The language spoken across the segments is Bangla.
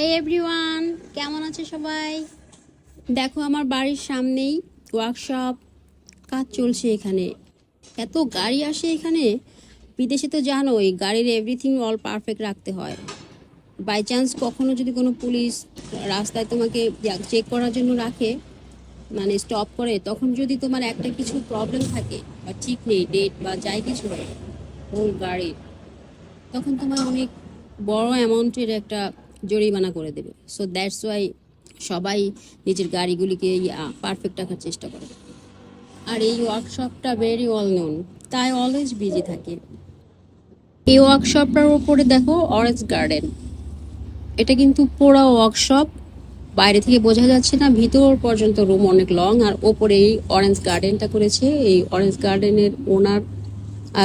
হাই এভরিওয়ান কেমন আছে সবাই? দেখো, আমার বাড়ির সামনেই ওয়ার্কশপ কাজ চলছে এখানে। এত গাড়ি আসে এখানে? বিদেশে তো জানোই, গাড়ির এভরিথিং অল পারফেক্ট রাখতে হয়। বাই চান্স কখনো যদি কোনো পুলিশ রাস্তায় তোমাকে চেক করার জন্য রাখে মানে স্টপ করে, তখন যদি তোমার একটা কিছু প্রবলেম থাকে, বা ঠিক নেই ডেট বা যাই কিছু ওর গাড়ির, তখন তোমার অনেক বড় অ্যামাউন্টের একটা জরিমানা করে দেবে। সো দ্যাটস ওয়াই সবাই নিজের গাড়িগুলিকে পারফেক্ট রাখার চেষ্টা করে। আর এই ওয়ার্কশপটা ভেরি ওয়েল নোন তাই অলওয়েজ বিজি থাকে। এই ওয়ার্কশপটার উপরে দেখো অরেঞ্জ গার্ডেন এটা কিন্তু পুরো ওয়ার্কশপ বাইরে থেকে বোঝা যাচ্ছে না, ভিতর পর্যন্ত রুম অনেক লং আর ওপরে এই অরেঞ্জ গার্ডেনটা করেছে। এই অরেঞ্জ গার্ডেনের ওনার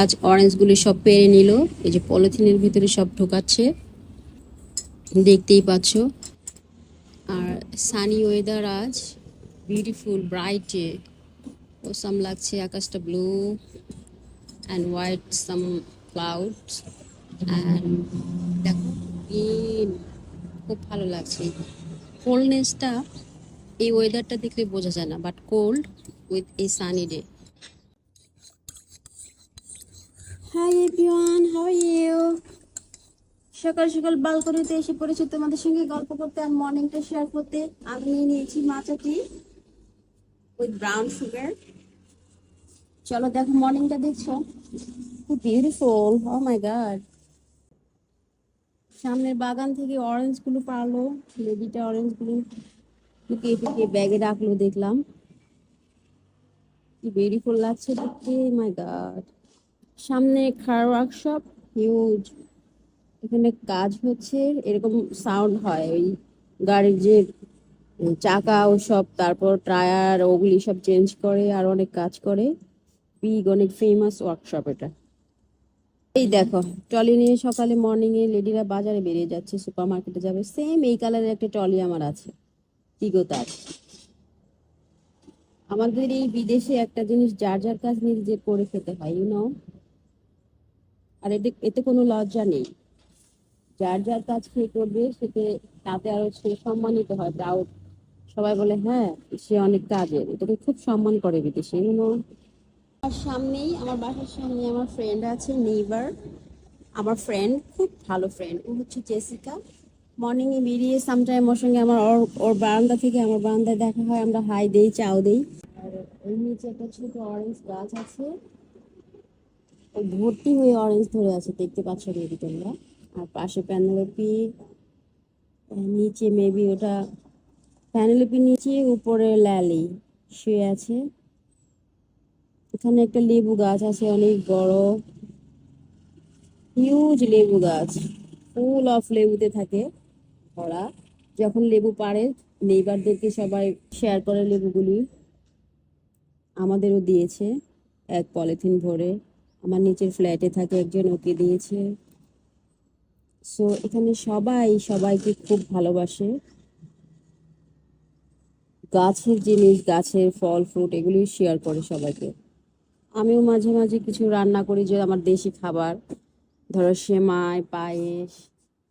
আজ অরেঞ্জগুলি সব পেরে নিল। এই যে পলিথিনের ভিতরে সব ঢোকাচ্ছে। দেখতেই পাচ্ছ। আর সানি ওয়েদার আজ বিউটিফুল ব্রাইট ওসাম লাগছে আকাশটা blue and white some clouds and দেখো green, খুব ভালো লাগছে। কোল্ডনেসটা এই ওয়েদারটা দেখলে বোঝা যায় না but cold with a sunny day hi everyone how are you সকাল সকাল বালকনিতে এসে পড়েছি তোমাদের সঙ্গে গল্প করতে আর মর্নিংটা শেয়ার করতে। আমি নিয়ে নিয়েছি মাচা টি উইথ ব্রাউন সুগার চলো দেখো মর্নিংটা দেখছ। খুব বিউটিফুল ও মাই গড সামনের বাগান থেকে অরেঞ্জগুলো পারল লেডিটা অরেঞ্জগুলো লুকিয়ে টুকিয়ে ব্যাগে রাখল দেখলাম। কি বিউটিফুল লাগছে দেখতে মাই গড সামনে কার ওয়ার্কশপ হিউজ এখানে কাজ হচ্ছে, এরকম সাউন্ড হয়। ওই গাড়ির যে চাকা ও সব তারপর টায়ার, ওগুলি সব চেঞ্জ করে, আর অনেক কাজ করে। বিগ অনেক ফেমাস ওয়ার্কশপ এটা। এই দেখো ট্রলি নিয়ে সকালে মর্নিং এ লেডিরা বাজারে বেরিয়ে যাচ্ছে সুপার মার্কেটে যাবে। সেম এই কালারের একটা ট্রলি আমার আছে তিগো তার। আমাদের এই বিদেশে একটা জিনিস যার যার কাজ নিজে করে খেতে হয় ইউ নো আর এতে এতে কোনো লজ্জা নেই। যার যার কাজ কে করবে সেতে তাতে আরও সে সম্মানিত হয় প্রাউড সবাই বলে হ্যাঁ সে অনেক কাজের। এটাকে খুব সম্মান করে বিদেশে আমার সামনেই, আমার বাসার সামনে আমার ফ্রেন্ড আছে নেইবার আমার ফ্রেন্ড খুব ভালো ফ্রেন্ড ও হচ্ছে জেসিকা মর্নিং এ বেরিয়ে সামটাইম ওর সঙ্গে আমার ওর ওর বারান্দা থেকে আমার বারান্দায় দেখা হয়, আমরা হাই দেই, চাও দেই। আর ওই নিচে একটা ছোট অরেঞ্জ গাছ আছে। ভর্তি হয়ে অরেঞ্জ ধরে আছে, দেখতে পাচ্ছ মেবি তোমরা। আর পাশে প্যানেলোপি নিচে মেবি ওটা প্যানেলোপি নিচে, উপরে ল্যালি শুয়ে আছে। এখানে একটা লেবু গাছ আছে, অনেক বড়। হিউজ লেবু গাছ ফুল অফ লেবুতে থাকে ভরা। যখন লেবু পাড়ে নেইবারদেরকে সবাই শেয়ার করে লেবুগুলি। আমাদেরও দিয়েছে, এক পলিথিন ভরে। আমার নিচের ফ্ল্যাটে থাকে একজন, ওকে দিয়েছে। সো এখানে সবাই সবাইকে খুব ভালোবাসে। গাছের জিনিস, গাছের ফল ফ্রুট এগুলি শেয়ার করে সবাইকে। আমিও মাঝে মাঝে কিছু রান্না করি যে আমার দেশি খাবার। ধরো সেমাই, পায়েস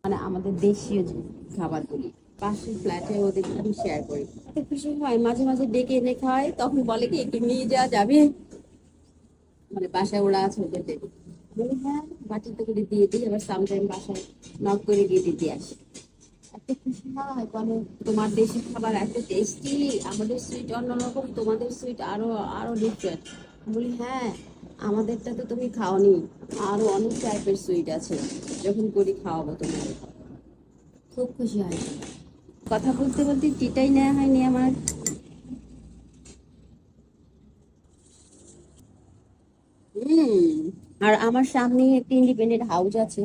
মানে আমাদের দেশীয় খাবারগুলি। পাশের ফ্ল্যাটে ওদের আমি শেয়ার করি। খুশি হয়, মাঝে মাঝে ডেকে এনে খায় তখন বলে কি, একটু নিয়ে যাওয়া যাবে? মানে বাসায় ওরা আছে ওদের হ্যাঁ বাটিতে করে দিয়ে দিই আবার সামটাইম বাসায় নক করে গিয়ে দিতে আসি। এত খুশি হয় বলে তোমার দেশি খাবার এত টেস্টি আমাদের সুইট অন্যরকম তোমাদের সুইট আরও আরও ডিফারেন্ট বলি হ্যাঁ আমাদেরটা তো তুমি খাওনি আরও অনেক টাইপের সুইট আছে যখন করি খাওয়াবো তোমাদের। খুব খুশি হয়। কথা বলতে বলতে টিটাই নেওয়া হয়নি আমার। হুম। আর আমার সামনে একটা ইন্ডিপেন্ডেন্ট হাউস আছে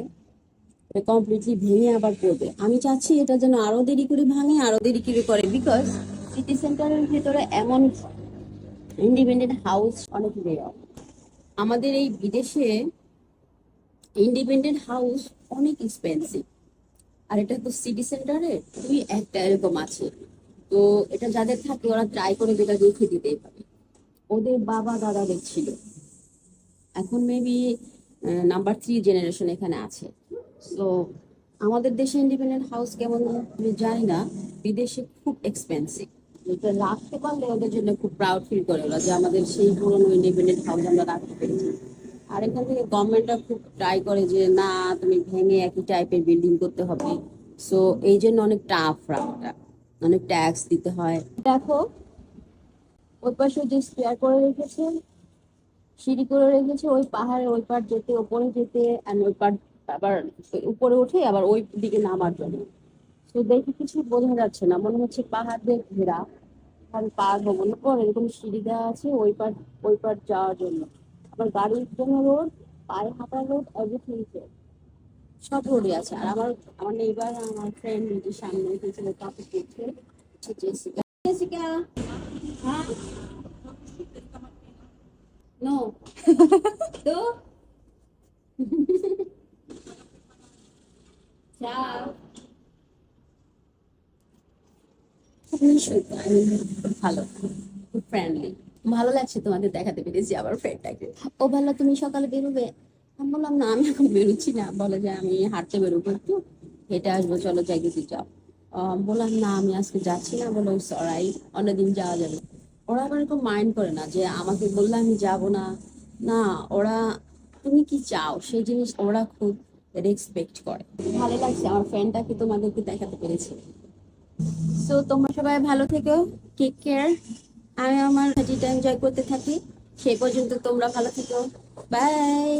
কমপ্লিটলি ভেঙে আবার করবে আমি চাচ্ছি এটা যেন আরও দেরি করে ভাঙে, আরও দেরি করে করে বিকজ সিটি সেন্টারের ভেতরে এমন ইন্ডিপেন্ডেন্ট হাউস অনেক রেয়ার আমাদের এই বিদেশে ইন্ডিপেন্ডেন্ট হাউস অনেক এক্সপেন্সিভ আর এটা তো সিটি সেন্টারে দুই একটা এরকম আছে। তো এটা যাদের থাকে, ওরা ট্রাই করে যেটা রেখে দিতেই পারে ওদের বাবা দাদাদের ছিল। এখন মেবি নাম্বার থ্রি জেনারেশন এখানে আছে। সো আমাদের দেশে ইন্ডিপেন্ডেন্ট হাউস কেমন আমি জানি না, বিদেশে খুব এক্সপেন্সিভ এটা রাখতে পারলে ওদের জন্য খুব প্রাউড ফিল করে ওরা যে আমাদের সেই পুরনো ইন্ডিপেন্ডেন্ট হাউস আমরা রাখতে পেরেছি। আর এখান থেকে গভর্নমেন্টটা খুব ট্রাই করে যে, না, তুমি ভেঙে একই টাইপের বিল্ডিং করতে হবে। সো এই জন্য অনেক টাফ রাখটা অনেক ট্যাক্স দিতে হয়। দেখো ওই পাশে যে স্পেয়ার করে রেখেছে সিঁড়ি করে রেখেছে, ওই পাহাড়ের ওই পার যেতে, ওপরে যেতে আর ওই পার আবার উপরে উঠে আবার ওই দিকে নামার জন্য। তো দেখে কিছু বোঝা যাচ্ছে না, মনে হচ্ছে পাহাড় দিয়ে ঘেরা। আমি পার হব না পর এরকম সিঁড়ি দেওয়া আছে ওই পার ওই পার যাওয়ার জন্য। আবার গাড়ির জন্য রোড, পায়ে হাঁটার রোড এভরিথিং সব রোডই আছে। আর আমার আমার নেইবার আমার ফ্রেন্ড যে সামনে এসেছিল, তাকে দেখছে জেসিকা। জেসিকা! হ্যাঁ No. ¿Tú? Ciao. ভালো খুব ফ্রেন্ডলি ভালো লাগছে তোমাদের দেখাতে পেরেছি আমার ফ্রেন্ডটাকে ও বলল তুমি সকালে বেরোবে? আমি বললাম না আমি এখন বেরোচ্ছি না। বলে যে আমি হাঁটতে বেরোবো একটু হেঁটে আসব চলো যাই গেছি যাও। বললাম না আমি আজকে যাচ্ছি না। বলো সরাই অন্যদিন যাওয়া যাবে। ওরা আবার এরকম মাইন্ড করে না যে আমাকে বললে আমি যাব না। না, ওরা, তুমি কি চাও? সেই জিনিস ওরা খুব রেসপেক্ট করে। ভালো লাগছে, আমার ফ্রেন্ডটাকে তোমাদেরকে দেখাতে পেরেছি। সো তোমরা সবাই ভালো থেকো টেক কেয়ার আমি আমার হাজিটা এনজয় করতে থাকি। সেই পর্যন্ত তোমরা ভালো থেকো। বাই